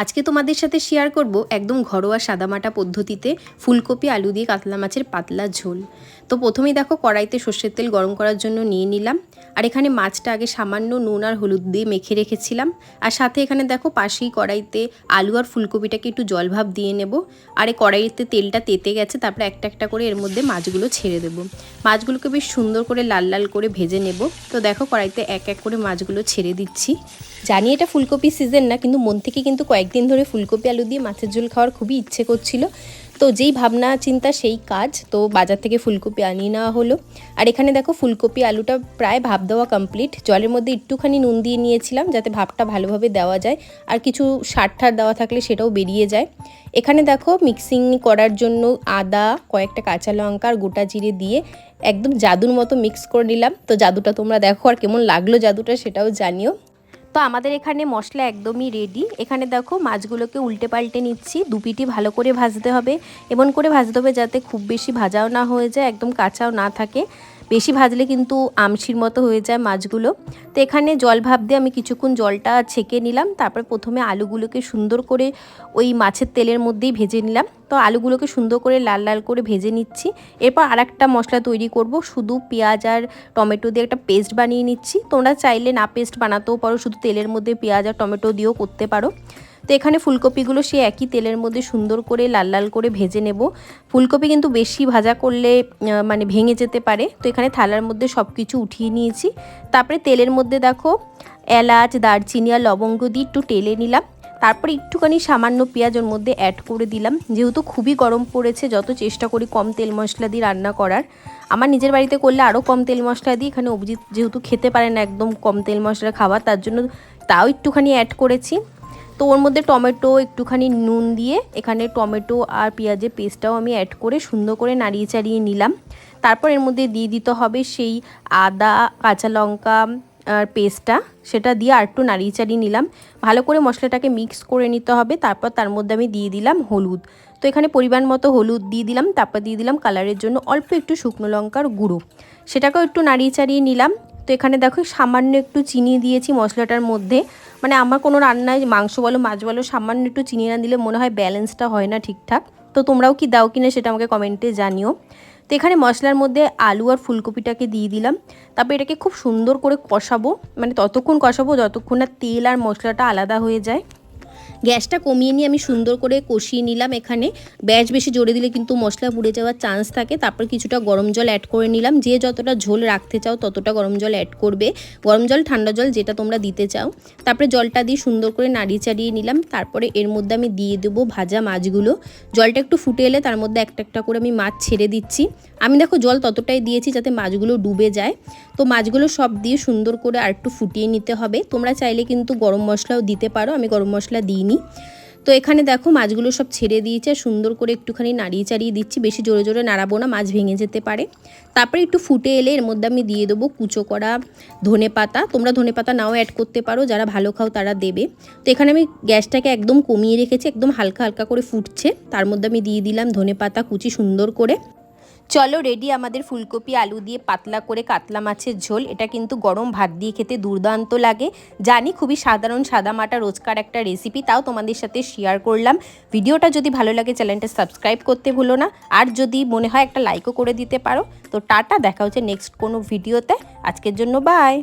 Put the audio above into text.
আজকে তোমাদের সাথে শেয়ার করব একদম ঘরোয়া সাদামাটা পদ্ধতিতে ফুলকপি, আলু দিয়ে কাতলা মাছের পাতলা ঝোল। তো প্রথমেই দেখো কড়াইতে সর্ষের তেল গরম করার জন্য নিয়ে নিলাম। আর এখানে মাছটা আগে সামান্য নুন আর হলুদ দিয়ে মেখে রেখেছিলাম। আর সাথে এখানে দেখো পাশেই কড়াইতে আলু আর ফুলকপিটাকে একটু জল ভাব দিয়ে নেব। আর এই কড়াইতে তেলটা তেতে গেছে, তারপরে একটা একটা করে এর মধ্যে মাছগুলো ছেড়ে দেবো। মাছগুলোকে বেশ সুন্দর করে লাল লাল করে ভেজে নেব। তো দেখো কড়াইতে এক এক করে মাছগুলো ছেড়ে দিচ্ছি। জানি এটা ফুলকপি সিজন না, কিন্তু মন থেকে কিন্তু কয়েকদিন ধরে ফুলকপি আলু দিয়ে মাছের ঝোল খাওয়ার খুবই ইচ্ছে করছিল। তো যেই ভাবনা, চিন্তা, সেই কাজ, তো বাজার থেকে ফুলকপি আনিয়ে নেওয়া হলো। আর এখানে দেখো ফুলকপি আলুটা প্রায় ভাপ দেওয়া কমপ্লিট জলের মধ্যে একটুখানি নুন দিয়ে নিয়েছিলাম যাতে ভাপটা ভালোভাবে দেওয়া যায়। আর কিছু সার ঠার দেওয়া থাকলে সেটাও বেরিয়ে যায়। এখানে দেখো মিক্সিং করার জন্য আদা, কয়েকটা কাঁচা লঙ্কা আর গোটা জিরে দিয়ে একদম জাদুর মতো মিক্স করে নিলাম। তো জাদুটা তোমরা দেখো আর কেমন লাগল জাদুটা সেটাও জানিও। তো আমাদের এখানে মশলা একদমই রেডি এখানে দেখো মাছগুলোকে উল্টে পাল্টে নিচ্ছি দুপিটি ভালো করে ভাজতে হবে। এমন করে ভাজতে হবে যাতে খুব বেশি ভাজাও না হয়ে যায়, একদম কাঁচাও না থাকে। বেশি ভাজলে কিন্তু আমশির মতো হয়ে যায় মাছগুলো। তো এখানে জল ভাব দিয়ে আমি কিছুক্ষণ জলটা ছেঁকে নিলাম, তারপর প্রথমে আলুগুলোকে সুন্দর করে ওই মাছের তেলের মধ্যেই ভেজে নিলাম। তো আলুগুলোকে সুন্দর করে লাল লাল করে ভেজে নিচ্ছি। এরপর আর একটা মশলা তৈরি করব, শুধু পেঁয়াজ আর টমেটো দিয়ে একটা পেস্ট বানিয়ে নিচ্ছি। তোমরা চাইলে না পেস্ট বানাতেও পারো, শুধু তেলের মধ্যে পেঁয়াজ আর টমেটো দিয়েও করতে পারো। তো এখানে ফুলকপিগুলো সে একই তেলের মধ্যে সুন্দর করে লাল লাল করে ভেজে নেব। ফুলকপি কিন্তু বেশি ভাজা করলে মানে ভেঙে যেতে পারে। তো এখানে থালার মধ্যে সব কিছু উঠিয়ে নিয়েছি। তারপরে তেলের মধ্যে দেখো, এলাচ, দারচিনি আর লবঙ্গ দিয়ে একটু টেলে নিলাম। তারপরে একটুখানি সামান্য পেঁয়াজ ওর মধ্যে অ্যাড করে দিলাম। যেহেতু খুবই গরম পড়েছে, যত চেষ্টা করি কম তেল মশলা দিয়ে রান্না করার। আমার নিজের বাড়িতে করলে আরও কম তেল মশলা দিই এখানে অভিজিৎ যেহেতু খেতে পারে না একদম কম তেল মশলা খাবার, তার জন্য তাও একটুখানি অ্যাড করেছি। তো ওর মধ্যে টমেটো একটুখানি নুন দিয়ে এখানে টমেটো আর পেঁয়াজের পেস্টটাও আমি অ্যাড করে সুন্দর করে নাড়িয়ে চাড়িয়ে নিলাম। তারপর এর মধ্যে দিয়ে দিতে হবে সেই আদা, কাঁচা লঙ্কা আর পেস্টটা, সেটা দিয়ে আর একটু নাড়িয়ে চাড়িয়ে নিলাম। ভালো করে মশলাটাকে মিক্স করে নিতে হবে, তারপর তার মধ্যে আমি দিয়ে দিলাম হলুদ। তো এখানে পরিমাণ মতো হলুদ দিয়ে দিলাম, তারপর দিয়ে দিলাম কালারের জন্য অল্প একটু শুকনো লঙ্কার গুঁড়ো। সেটাকেও একটু নাড়িয়ে চাড়িয়ে নিলাম। তো এখানে দেখো সামান্য একটু চিনি দিয়েছি মশলাটার মধ্যে। মানে আমার কোনো রান্নায় মাংস বলো, মাছ বলো, সামান্য একটু চিনি না দিলে মনে হয় ব্যালেন্সটা হয় না ঠিকঠাক। তো তোমরাও কি দাও কিনা সেটা আমাকে কমেন্টে জানিও। তো এখানে মশলার মধ্যে আলু আর ফুলকপিটাকে দিয়ে দিলাম। তারপর এটাকে খুব সুন্দর করে কষাবো। মানে ততক্ষণ কষাবো যতক্ষণ না তেল আর মশলাটা আলাদা হয়ে যায়। গ্যাসটা কমিয়ে নিয়ে আমি সুন্দর করে কষিয়ে নিলাম এখানে। ব্যাস, বেশি জোরে দিলে কিন্তু মশলা পুড়ে যাওয়ার চান্স থাকে। তারপর কিছুটা গরম জল অ্যাড করে নিলাম। যে যতটা ঝোল রাখতে চাও, ততটা গরম জল অ্যাড করবে। গরম জল, ঠান্ডা জল, যেটা তোমরা দিতে চাও। তারপরে জলটা দিয়ে সুন্দর করে নাড়িয়ে চাড়িয়ে নিলাম। তারপরে এর মধ্যে আমি দিয়ে দেবো ভাজা মাছগুলো। জলটা একটু ফুটে এলে তার মধ্যে একটা একটা করে আমি মাছ ছেড়ে দিচ্ছি। আমি দেখো জল ততটাই দিয়েছি যাতে মাছগুলো ডুবে যায়। তো মাছগুলো সব দিয়ে সুন্দর করে আর একটু ফুটিয়ে নিতে হবে। তোমরা চাইলে কিন্তু গরম মশলাও দিতে পারো, আমি গরম মশলা দিইনি। তো এখানে দেখো মাছগুলো সব ছেড়ে দিয়েছে সুন্দর করে একটুখানি নাড়িয়ে চাড়িয়ে দিচ্ছি। বেশি জোরে জোরে নাড়াবো না, মাছ ভেঙে যেতে পারে। তারপরে একটু ফুটে এলে এর মধ্যে আমি দিয়ে দেবো কুচো করা ধনে পাতা। তোমরা ধনে পাতা নাও অ্যাড করতে পারো, যারা ভালো খাও তারা দেবে। তো এখানে আমি গ্যাসটাকে একদম কমিয়ে রেখেছি, একদম হালকা হালকা করে ফুটছে। তার মধ্যে আমি দিয়ে দিলাম ধনে পাতা কুচি সুন্দর করে। চলো রেডি আমাদের ফুলকপি, আলু দিয়ে পাতলা করে কাতলা মাছের ঝোল। এটা কিন্তু গরম ভাত দিয়ে খেতে দুর্দান্ত লাগে। জানি খুবই সাধারণ সাদা মাটা রোজকার একটা রেসিপি তাও তোমাদের সাথে শেয়ার করলাম। ভিডিওটা যদি ভালো লাগে, চ্যানেলটা সাবস্ক্রাইব করতে ভুলো না। আর যদি মনে হয় একটা লাইকও করে দিতে পারো। তো টাটা, দেখা হচ্ছে নেক্সট কোনো ভিডিওতে আজকের জন্য বাই